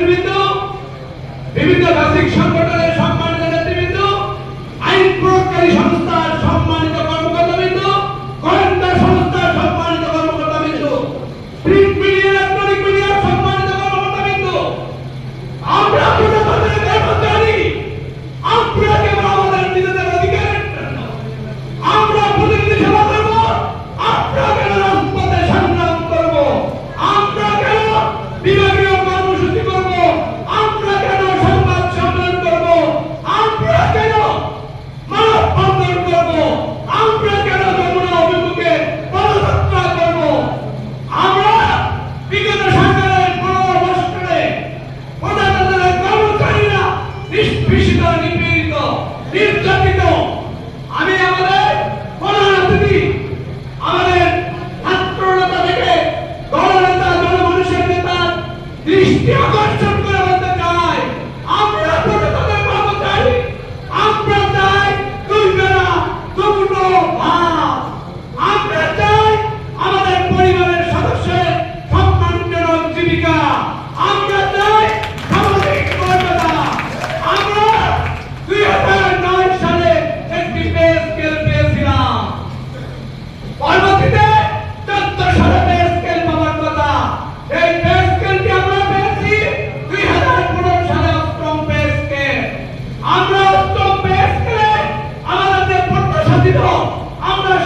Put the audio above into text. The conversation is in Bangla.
নেতৃবৃন্দ বিভিন্ন রাজনৈতিক সংগঠনের